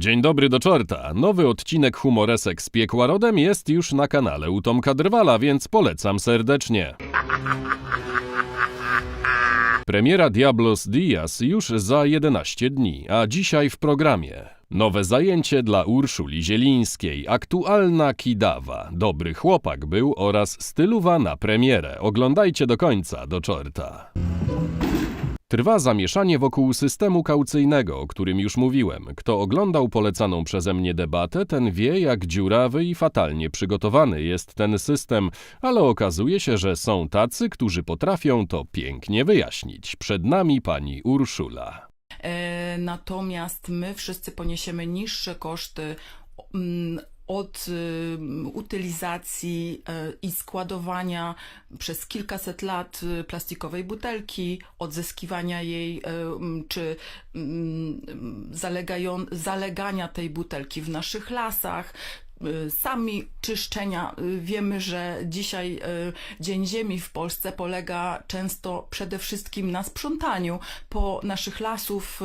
Dzień dobry do czorta. Nowy odcinek Humoresek z Piekła Rodem jest już na kanale u Tomka Drwala, więc polecam serdecznie. Premiera Diablos Diaz już za 11 dni, a dzisiaj w programie. Nowe zajęcie dla Urszuli Zielińskiej, aktualna Kidawa, dobry chłopak był oraz styluwa na premierę. Oglądajcie do końca, do czorta. Trwa zamieszanie wokół systemu kaucyjnego, o którym już mówiłem. Kto oglądał polecaną przeze mnie debatę, ten wie, jak dziurawy i fatalnie przygotowany jest ten system, ale okazuje się, że są tacy, którzy potrafią to pięknie wyjaśnić. Przed nami pani Urszula. E, Natomiast my wszyscy poniesiemy niższe koszty mm, od y, utylizacji e, i składowania przez kilkaset lat y, plastikowej butelki, odzyskiwania jej czy mm, zalegania tej butelki w naszych lasach. Y, Sami czyszczenia. Y, Wiemy, że dzisiaj y, Dzień Ziemi w Polsce polega często przede wszystkim na sprzątaniu po naszych lasów,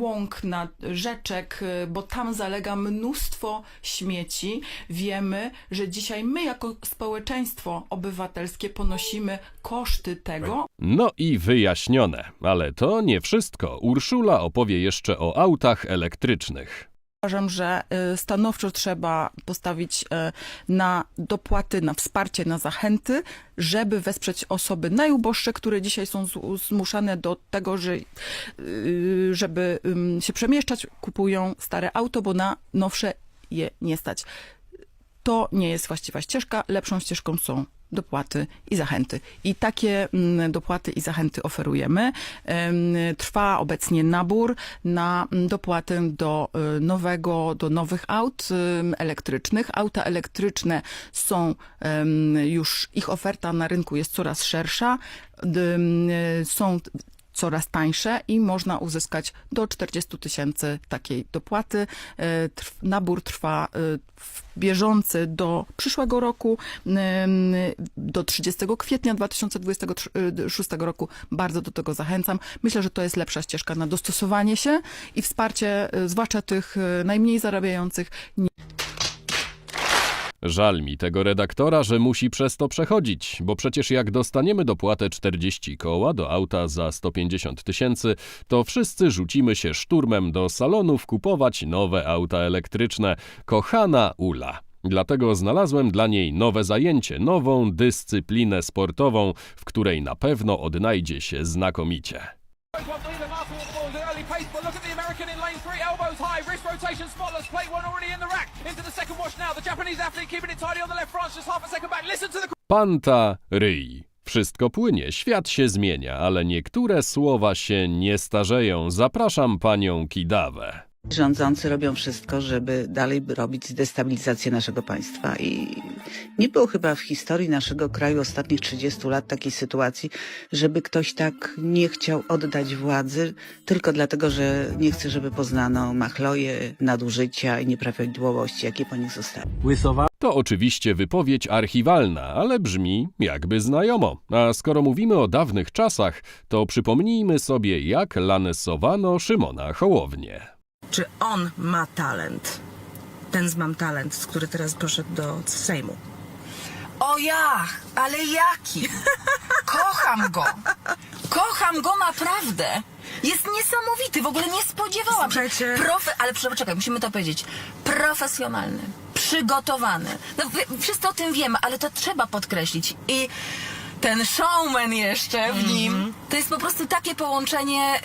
łąk, na rzeczek, bo tam zalega mnóstwo śmieci. Wiemy, że dzisiaj my jako społeczeństwo obywatelskie ponosimy koszty tego, No i wyjaśnione, ale to nie wszystko. Urszula opowie jeszcze o autach elektrycznych. Uważam, że y, stanowczo trzeba postawić y, na dopłaty, na wsparcie, na zachęty, żeby wesprzeć osoby najuboższe, które dzisiaj są zmuszane do tego, y, żeby się przemieszczać, kupują stare auto, bo na nowsze je nie stać. To nie jest właściwa ścieżka. Lepszą ścieżką są dopłaty i zachęty. I takie mm, dopłaty i zachęty oferujemy. Em, Trwa obecnie nabór na mm, dopłaty do y, nowego, do nowych aut elektrycznych. Auta elektryczne są już, ich oferta na rynku jest coraz szersza. Y, Są coraz tańsze i można uzyskać do 40 tysięcy takiej dopłaty. E, Nabór trwa e, bieżący do przyszłego roku, em, do 30 kwietnia 2026 roku. Bardzo do tego zachęcam. Myślę, że to jest lepsza ścieżka na dostosowanie się i wsparcie, e, zwłaszcza tych e, najmniej zarabiających, Żal mi tego redaktora, że musi przez to przechodzić, bo przecież jak dostaniemy dopłatę 40 koła do auta za 150 tysięcy, to wszyscy rzucimy się szturmem do salonów kupować nowe auta elektryczne. Kochana Ula. Dlatego znalazłem dla niej nowe zajęcie, nową dyscyplinę sportową, w której na pewno odnajdzie się znakomicie. Elbows high, wrist rotation, spotless, plate one already in the rack, into the second wash now, the Japanese athlete keeping it tidy on the left just half a second back, listen to the Panta ryj. Wszystko płynie, świat się zmienia, ale niektóre słowa się nie starzeją. Zapraszam panią Kidawę. Rządzący robią wszystko, żeby dalej robić destabilizację naszego państwa i nie było chyba w historii naszego kraju ostatnich 30 lat takiej sytuacji, żeby ktoś tak nie chciał oddać władzy tylko dlatego, że nie chce, żeby poznano machloje, nadużycia i nieprawidłowości, jakie po nich zostały. To oczywiście wypowiedź archiwalna, ale brzmi jakby znajomo. A skoro mówimy o dawnych czasach, to przypomnijmy sobie, jak lanesowano Szymona Hołownię. Czy on ma talent. Ten z Mam Talent, z który teraz poszedł do Sejmu. O ja, ale jaki? Kocham go. Kocham go naprawdę. Jest niesamowity, w ogóle nie spodziewałam się. Słuchajcie- Profe, ale poczekaj, musimy to powiedzieć. Profesjonalny, przygotowany. No, wy- wszyscy o tym wiemy, ale to trzeba podkreślić. I ten showman jeszcze w nim, Mhm. to jest po prostu takie połączenie,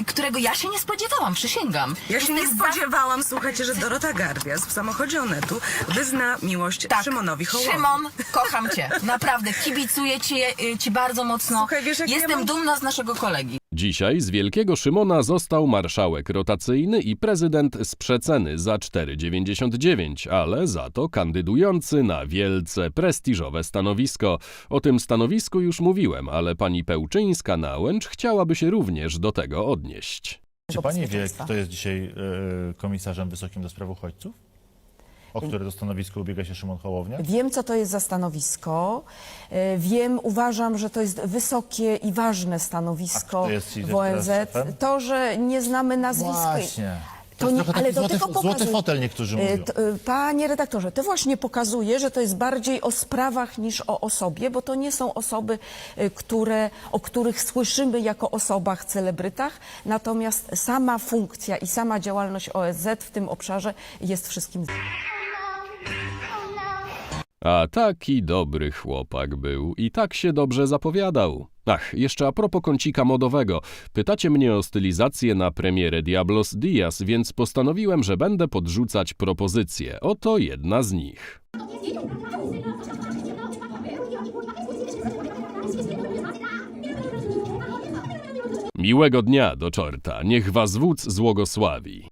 y, którego ja się nie spodziewałam, przysięgam. Ja się nie Jestem za- spodziewałam, słuchajcie, że Dorota Gardias w samochodzie Onetu wyzna miłość Tak. Szymonowi Hołowi. Szymon, kocham cię. Naprawdę, kibicuję ci, y, ci bardzo mocno. Słuchaj, wiesz, jak ja Jestem mam- dumna z naszego kolegi. Dzisiaj z Wielkiego Szymona został marszałek rotacyjny i prezydent z przeceny za 4,99, ale za to kandydujący na wielce prestiżowe stanowisko. O tym stanowisku już mówiłem, ale pani Pełczyńska-Nałęcz chciałaby się również do tego odnieść. Czy pani wie, kto jest dzisiaj e, komisarzem wysokim do spraw uchodźców? O które to stanowisko ubiega się Szymon Hołownia? Wiem, co to jest za stanowisko. E, Wiem, uważam, że to jest wysokie i ważne A stanowisko kto jest w ONZ. szefem? To, że nie znamy nazwiska. Właśnie. To jest nie- trochę ale taki to złoty, tylko złoty pokazuje- fotel niektórzy E, mówią. t- e, Panie redaktorze, to właśnie pokazuje, że to jest bardziej o sprawach niż o osobie, bo to nie są osoby, e, które, o których słyszymy jako osobach, celebrytach, natomiast sama funkcja i sama działalność OSZ w tym obszarze jest wszystkim A taki dobry chłopak był i tak się dobrze zapowiadał. Ach, jeszcze a propos kącika modowego. Pytacie mnie o stylizację na premierę Diablos Diaz, więc postanowiłem, że będę podrzucać propozycje. Oto jedna z nich. Miłego dnia do czorta, niech was wódz złogosławi.